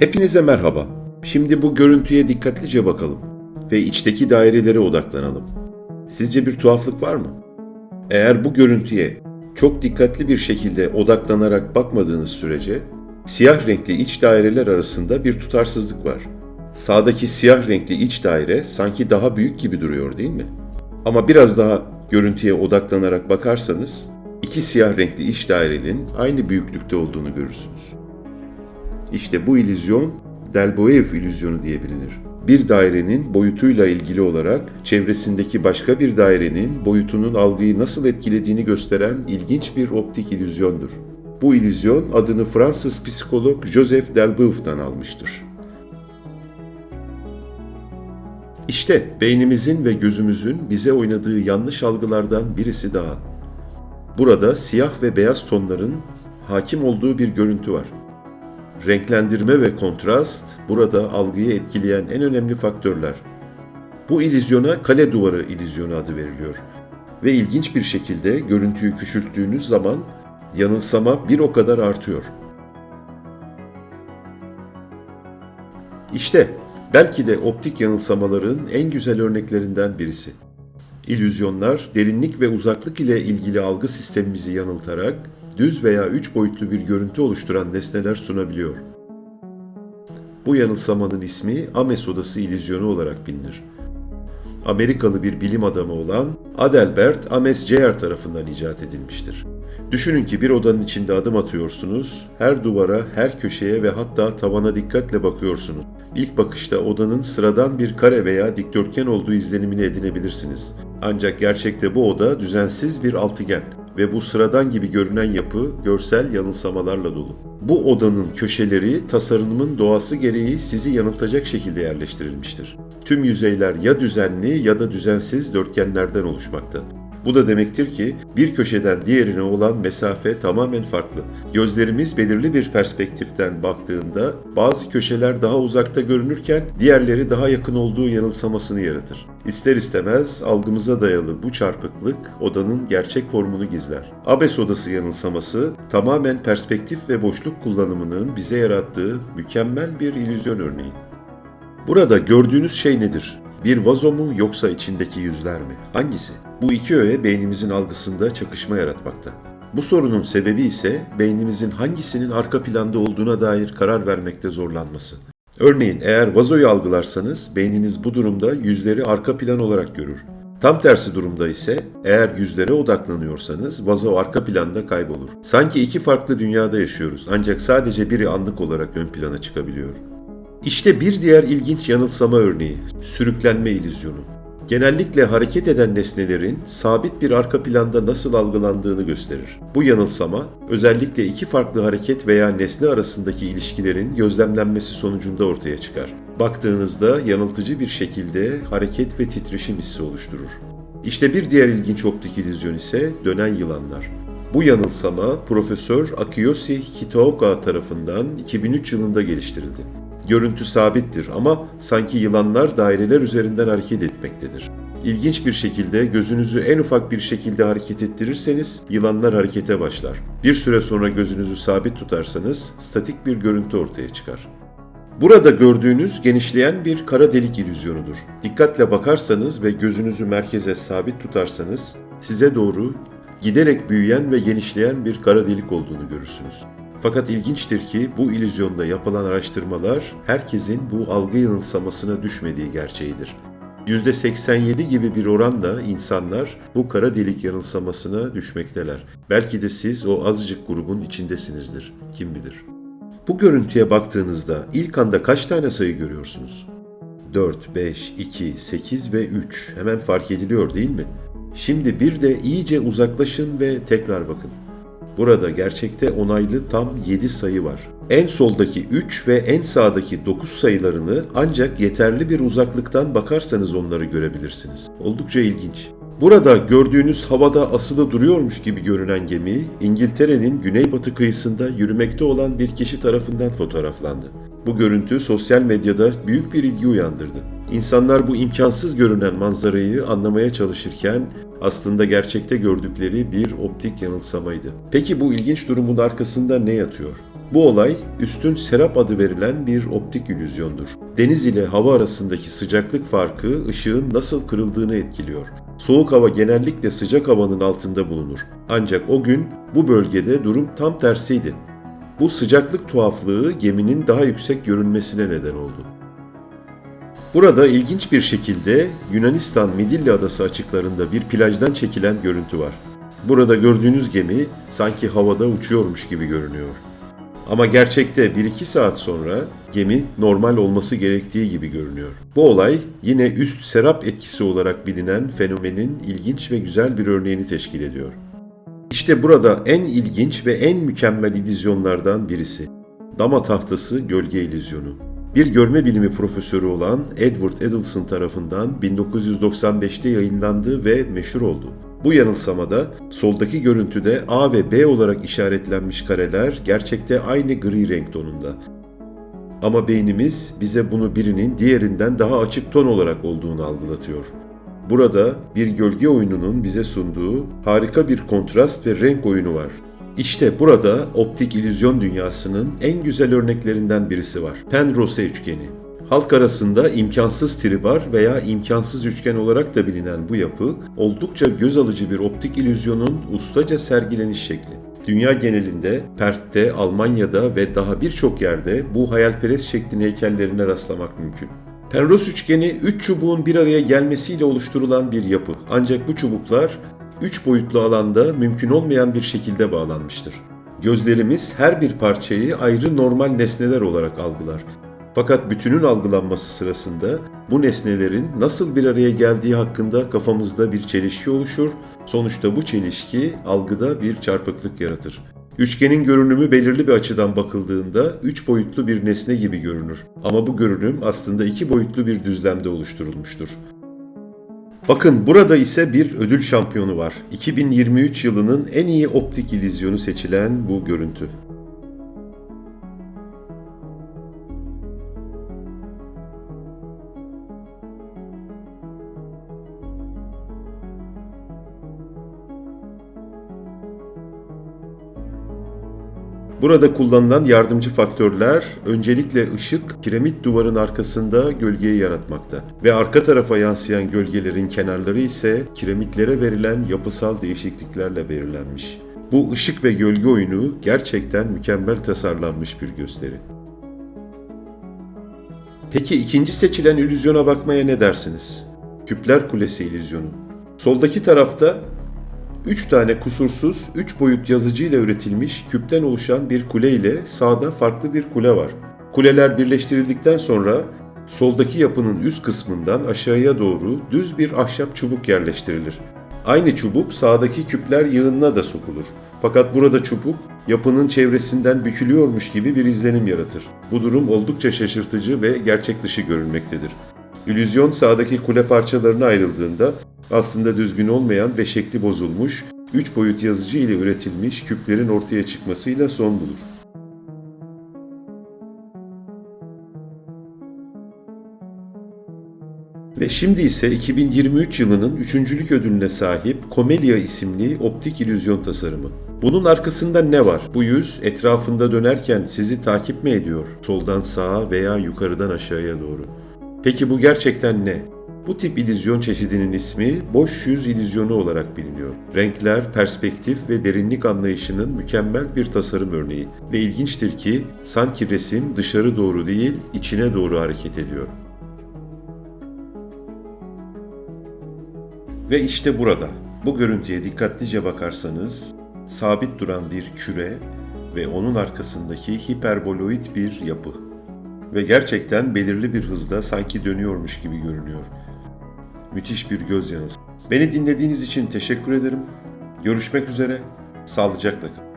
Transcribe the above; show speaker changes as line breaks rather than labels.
Hepinize merhaba. Şimdi bu görüntüye dikkatlice bakalım ve içteki dairelere odaklanalım. Sizce bir tuhaflık var mı? Eğer bu görüntüye çok dikkatli bir şekilde odaklanarak bakmadığınız sürece siyah renkli iç daireler arasında bir tutarsızlık var. Sağdaki siyah renkli iç daire sanki daha büyük gibi duruyor değil mi? Ama biraz daha görüntüye odaklanarak bakarsanız iki siyah renkli iç dairenin aynı büyüklükte olduğunu görürsünüz. İşte bu illüzyon Delboev illüzyonu diye bilinir. Bir dairenin boyutuyla ilgili olarak çevresindeki başka bir dairenin boyutunun algıyı nasıl etkilediğini gösteren ilginç bir optik illüzyondur. Bu illüzyon adını Fransız psikolog Joseph Delboeuf'tan almıştır. İşte beynimizin ve gözümüzün bize oynadığı yanlış algılardan birisi daha. Burada siyah ve beyaz tonların hakim olduğu bir görüntü var. Renklendirme ve kontrast burada algıyı etkileyen en önemli faktörler. Bu illüzyona kale duvarı illüzyonu adı veriliyor. Ve ilginç bir şekilde görüntüyü küçülttüğünüz zaman yanılsama bir o kadar artıyor. İşte belki de optik yanılsamaların en güzel örneklerinden birisi. İllüzyonlar derinlik ve uzaklık ile ilgili algı sistemimizi yanıltarak düz veya üç boyutlu bir görüntü oluşturan nesneler sunabiliyor. Bu yanılsamanın ismi Ames odası illüzyonu olarak bilinir. Amerikalı bir bilim adamı olan Adelbert Ames Jr. tarafından icat edilmiştir. Düşünün ki bir odanın içinde adım atıyorsunuz, her duvara, her köşeye ve hatta tavana dikkatle bakıyorsunuz. İlk bakışta odanın sıradan bir kare veya dikdörtgen olduğu izlenimini edinebilirsiniz. Ancak gerçekte bu oda düzensiz bir altıgen ve bu sıradan gibi görünen yapı görsel yanılsamalarla dolu. Bu odanın köşeleri tasarımın doğası gereği sizi yanıltacak şekilde yerleştirilmiştir. Tüm yüzeyler ya düzenli ya da düzensiz dörtgenlerden oluşmakta. Bu da demektir ki bir köşeden diğerine olan mesafe tamamen farklı. Gözlerimiz belirli bir perspektiften baktığında bazı köşeler daha uzakta görünürken diğerleri daha yakın olduğu yanılsamasını yaratır. İster istemez algımıza dayalı bu çarpıklık odanın gerçek formunu gizler. Abes odası yanılsaması tamamen perspektif ve boşluk kullanımının bize yarattığı mükemmel bir illüzyon örneği. Burada gördüğünüz şey nedir? Bir vazo mu yoksa içindeki yüzler mi? Hangisi? Bu iki öğe beynimizin algısında çakışma yaratmakta. Bu sorunun sebebi ise beynimizin hangisinin arka planda olduğuna dair karar vermekte zorlanması. Örneğin eğer vazoyu algılarsanız beyniniz bu durumda yüzleri arka plan olarak görür. Tam tersi durumda ise eğer yüzlere odaklanıyorsanız vazo arka planda kaybolur. Sanki iki farklı dünyada yaşıyoruz ancak sadece biri anlık olarak ön plana çıkabiliyor. İşte bir diğer ilginç yanılsama örneği, sürüklenme illüzyonu. Genellikle hareket eden nesnelerin sabit bir arka planda nasıl algılandığını gösterir. Bu yanılsama, özellikle iki farklı hareket veya nesne arasındaki ilişkilerin gözlemlenmesi sonucunda ortaya çıkar. Baktığınızda yanıltıcı bir şekilde hareket ve titreşim hissi oluşturur. İşte bir diğer ilginç optik illüzyon ise dönen yılanlar. Bu yanılsama Profesör Akiyoshi Kitaoka tarafından 2003 yılında geliştirildi. Görüntü sabittir ama sanki yılanlar daireler üzerinden hareket etmektedir. İlginç bir şekilde gözünüzü en ufak bir şekilde hareket ettirirseniz yılanlar harekete başlar. Bir süre sonra gözünüzü sabit tutarsanız statik bir görüntü ortaya çıkar. Burada gördüğünüz genişleyen bir kara delik illüzyonudur. Dikkatle bakarsanız ve gözünüzü merkeze sabit tutarsanız size doğru giderek büyüyen ve genişleyen bir kara delik olduğunu görürsünüz. Fakat ilginçtir ki bu illüzyonda yapılan araştırmalar herkesin bu algı yanılsamasına düşmediği gerçeğidir. %87 gibi bir oranla insanlar bu kara delik yanılsamasına düşmekteler. Belki de siz o azıcık grubun içindesinizdir. Kim bilir. Bu görüntüye baktığınızda ilk anda kaç tane sayı görüyorsunuz? 4, 5, 2, 8 ve 3 hemen fark ediliyor değil mi? Şimdi bir de iyice uzaklaşın ve tekrar bakın. Burada gerçekte onaylı tam 7 sayı var. En soldaki 3 ve en sağdaki 9 sayılarını ancak yeterli bir uzaklıktan bakarsanız onları görebilirsiniz. Oldukça ilginç. Burada gördüğünüz havada asılı duruyormuş gibi görünen gemi, İngiltere'nin güneybatı kıyısında yürümekte olan bir kişi tarafından fotoğraflandı. Bu görüntü sosyal medyada büyük bir ilgi uyandırdı. İnsanlar bu imkansız görünen manzarayı anlamaya çalışırken aslında gerçekte gördükleri bir optik yanılsamaydı. Peki bu ilginç durumun arkasında ne yatıyor? Bu olay üstün serap adı verilen bir optik illüzyondur. Deniz ile hava arasındaki sıcaklık farkı ışığın nasıl kırıldığını etkiliyor. Soğuk hava genellikle sıcak havanın altında bulunur. Ancak o gün bu bölgede durum tam tersiydi. Bu sıcaklık tuhaflığı geminin daha yüksek görünmesine neden oldu. Burada ilginç bir şekilde Yunanistan Midilli Adası açıklarında bir plajdan çekilen görüntü var. Burada gördüğünüz gemi sanki havada uçuyormuş gibi görünüyor. Ama gerçekte 1-2 saat sonra gemi normal olması gerektiği gibi görünüyor. Bu olay yine üst serap etkisi olarak bilinen fenomenin ilginç ve güzel bir örneğini teşkil ediyor. İşte burada en ilginç ve en mükemmel illüzyonlardan birisi. Dama tahtası gölge illüzyonu. Bir görme bilimi profesörü olan Edward Edelson tarafından 1995'te yayınlandı ve meşhur oldu. Bu yanılsamada soldaki görüntüde A ve B olarak işaretlenmiş kareler gerçekte aynı gri renk tonunda. Ama beynimiz bize bunu birinin diğerinden daha açık ton olarak olduğunu algılatıyor. Burada bir gölge oyununun bize sunduğu harika bir kontrast ve renk oyunu var. İşte burada optik illüzyon dünyasının en güzel örneklerinden birisi var. Penrose üçgeni. Halk arasında imkansız tribar veya imkansız üçgen olarak da bilinen bu yapı, oldukça göz alıcı bir optik illüzyonun ustaca sergileniş şekli. Dünya genelinde, Perth'te, Almanya'da ve daha birçok yerde bu hayalperest şeklin heykellerine rastlamak mümkün. Penrose üçgeni üç çubuğun bir araya gelmesiyle oluşturulan bir yapı. Ancak bu çubuklar üç boyutlu alanda mümkün olmayan bir şekilde bağlanmıştır. Gözlerimiz her bir parçayı ayrı normal nesneler olarak algılar. Fakat bütünün algılanması sırasında bu nesnelerin nasıl bir araya geldiği hakkında kafamızda bir çelişki oluşur. Sonuçta bu çelişki algıda bir çarpıklık yaratır. Üçgenin görünümü belirli bir açıdan bakıldığında üç boyutlu bir nesne gibi görünür. Ama bu görünüm aslında iki boyutlu bir düzlemde oluşturulmuştur. Bakın burada ise bir ödül şampiyonu var. 2023 yılının en iyi optik illüzyonu seçilen bu görüntü. Burada kullanılan yardımcı faktörler öncelikle ışık kiremit duvarın arkasında gölgeyi yaratmakta ve arka tarafa yansıyan gölgelerin kenarları ise kiremitlere verilen yapısal değişikliklerle belirlenmiş. Bu ışık ve gölge oyunu gerçekten mükemmel tasarlanmış bir gösteri. Peki ikinci seçilen illüzyona bakmaya ne dersiniz? Küpler Kulesi illüzyonu. Soldaki tarafta 3 tane kusursuz 3 boyut yazıcı ile üretilmiş küpten oluşan bir kule ile sağda farklı bir kule var. Kuleler birleştirildikten sonra soldaki yapının üst kısmından aşağıya doğru düz bir ahşap çubuk yerleştirilir. Aynı çubuk sağdaki küpler yığınına da sokulur. Fakat burada çubuk yapının çevresinden bükülüyormuş gibi bir izlenim yaratır. Bu durum oldukça şaşırtıcı ve gerçek dışı görünmektedir. İllüzyon sağdaki kule parçalarına ayrıldığında aslında düzgün olmayan ve şekli bozulmuş, 3 boyut yazıcı ile üretilmiş küplerin ortaya çıkmasıyla son bulur. Ve şimdi ise 2023 yılının üçüncülük ödülüne sahip Comelia isimli optik illüzyon tasarımı. Bunun arkasında ne var? Bu yüz etrafında dönerken sizi takip mi ediyor? Soldan sağa veya yukarıdan aşağıya doğru. Peki bu gerçekten ne? Bu tip illüzyon çeşidinin ismi boş yüz illüzyonu olarak biliniyor. Renkler, perspektif ve derinlik anlayışının mükemmel bir tasarım örneği ve ilginçtir ki sanki resim dışarı doğru değil, içine doğru hareket ediyor. Ve işte burada, bu görüntüye dikkatlice bakarsanız sabit duran bir küre ve onun arkasındaki hiperboloid bir yapı. Ve gerçekten belirli bir hızda sanki dönüyormuş gibi görünüyor. Müthiş bir göz yanılsı. Beni dinlediğiniz için teşekkür ederim. Görüşmek üzere. Sağlıcakla kalın.